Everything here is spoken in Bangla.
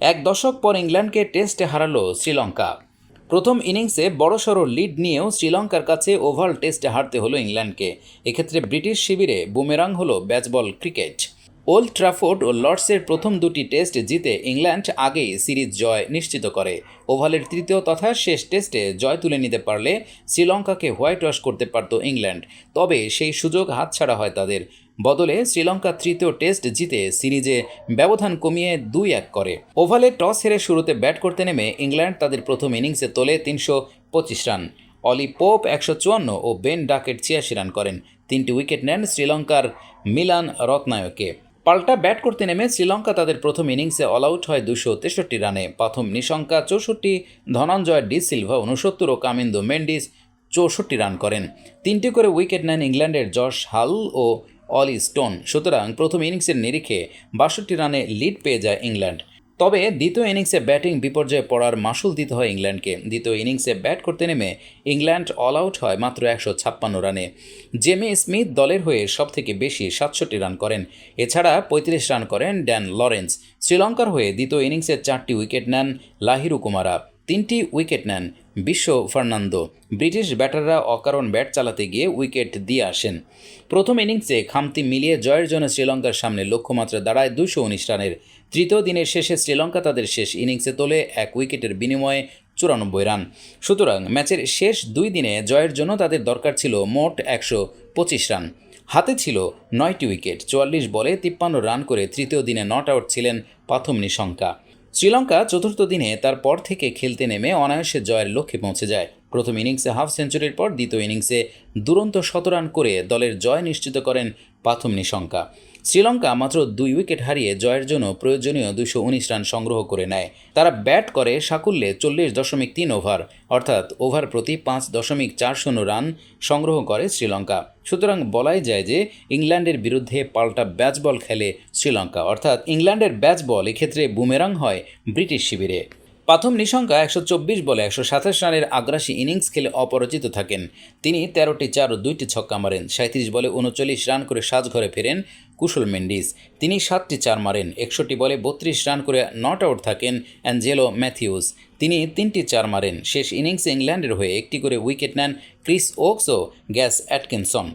এক দশক পর ইংল্যান্ডকে টেস্টে হারালো শ্রীলঙ্কা। প্রথম ইনিংসে বড়সড় লিড নিয়েও শ্রীলঙ্কার কাছে ওভাল টেস্টে হারতে হলো ইংল্যান্ডকে। এক্ষেত্রে ব্রিটিশ শিবিরে বুমেরাং হলো ব্যাচবল ক্রিকেট। ওল্ড ট্রাফোর্ড ও লর্ডসের প্রথম দুটি টেস্ট জিতে ইংল্যান্ড আগেই সিরিজ জয় নিশ্চিত করে। ওভালের তৃতীয় তথা শেষ টেস্টে জয় তুলে নিতে পারলে শ্রীলঙ্কাকে হোয়াইট ওয়াশ করতে পারত ইংল্যান্ড। তবে সেই সুযোগ হাতছাড়া হয় তাদের। বদলে শ্রীলঙ্কা তৃতীয় টেস্ট জিতে সিরিজে ব্যবধান কমিয়ে দুই এক করে। ওভালে টস হেরে শুরুতে ব্যাট করতে নেমে ইংল্যান্ড তাদের প্রথম ইনিংসে তোলে তিনশো পঁচিশ রান। অলি পোপ একশো চুয়ান্ন ও বেন ডাকেট ছিয়াশি রান করেন। তিনটি উইকেট নেন শ্রীলঙ্কার মিলান রত্নায়কে পাল্টা ব্যাট করতে নেমে শ্রীলঙ্কা তাদের প্রথম ইনিংসে অল আউট হয় দুশো তেষট্টি রানে। প্রথম নিশঙ্কা চৌষট্টি, ধনঞ্জয় ডি সিলভা উনসত্তর ও কামিন্দু মেন্ডিস চৌষট্টি রান করেন। তিনটি করে উইকেট নেন ইংল্যান্ডের জশ হাল ও অলি স্টোন। সুতরাং প্রথম ইনিংসের নিরিখে বাষট্টি রানে লিড পেয়ে যায় ইংল্যান্ড। তবে দ্বিতীয় ইনিংসে ব্যাটিং বিপর্যয়ে পড়ার মাসুল দিতে হয় ইংল্যান্ডকে। দ্বিতীয় ইনিংসে ব্যাট করতে নেমে ইংল্যান্ড অল আউট হয় মাত্র একশো ছাপ্পান্ন রানে। জেমি স্মিথ দলের হয়ে সবথেকে বেশি সাতষট্টি রান করেন। এছাড়া পঁয়ত্রিশ রান করেন ড্যান লরেন্স। শ্রীলঙ্কার হয়ে দ্বিতীয় ইনিংসে চারটি উইকেট নেন লাহিরু কুমারা। তিনটি উইকেট নেন বিশ্ব ফার্নান্দো। ব্রিটিশ ব্যাটাররা অকারণ ব্যাট চালাতে গিয়ে উইকেট দিয়ে আসেন। প্রথম ইনিংসে খামতি মিলিয়ে জয়ের জন্য শ্রীলঙ্কার সামনে লক্ষ্যমাত্রা দাঁড়ায় দুশো উনিশ রানের। তৃতীয় দিনের শেষে শ্রীলঙ্কা তাদের শেষ ইনিংসে তোলে এক উইকেটের বিনিময়ে চুরানব্বই রান। সুতরাং ম্যাচের শেষ দুই দিনে জয়ের জন্য তাদের দরকার ছিল মোট একশো পঁচিশ রান। হাতে ছিল নয়টি উইকেট, চুয়াল্লিশ বলে তিপ্পান্ন রান করে তৃতীয় দিনে নট আউট ছিলেন প্রথম নিশঙ্কা শ্রীলঙ্কা চতুর্থ দিনে তার পর থেকে খেলতে নেমে অনায়াসে জয়ের লক্ষ্যে পৌঁছে যায়। প্রথম ইনিংসে হাফ সেঞ্চুরির পর দ্বিতীয় ইনিংসে দুরন্ত শতরান করে দলের জয় নিশ্চিত করেন প্রাথম নিশঙ্কা। শ্রীলঙ্কা মাত্র দুই উইকেট হারিয়ে জয়ের জন্য প্রয়োজনীয় দুশো উনিশ রান সংগ্রহ করে নেয়। তারা ব্যাট করে সাকুল্যে চল্লিশ দশমিক তিন ওভার, অর্থাৎ ওভার প্রতি পাঁচ দশমিক চার শূন্য রান সংগ্রহ করে শ্রীলঙ্কা। সুতরাং বলাই যায় যে ইংল্যান্ডের বিরুদ্ধে পাল্টা ব্যাচ বল খেলে শ্রীলঙ্কা, অর্থাৎ ইংল্যান্ডের ব্যাচ বল এক্ষেত্রে বুমেরাং হয় ব্রিটিশ শিবিরে। প্রথম নিশঙ্কা একশো চব্বিশ বলে একশো সাতাশ রানের আগ্রাসী ইনিংস খেলে অপরাজিত থাকেন। তিনি তেরোটি চার ও দুইটি ছক্কা মারেন সাঁত্রিশ বলে উনচল্লিশ রান করে সাজঘরে ফেরেন কুশল মেন্ডিস। তিনি সাতটি চার মারেন, একষট্টি বলে বত্রিশ রান করে নট আউট থাকেন অ্যাঞ্জেলো ম্যাথিউস। তিনি তিনটি চার মারেন, শেষ ইনিংসে ইংল্যান্ডের হয়ে একটি করে উইকেট নেন ক্রিস ওক্স ও গ্যাস অ্যাটকিনসন।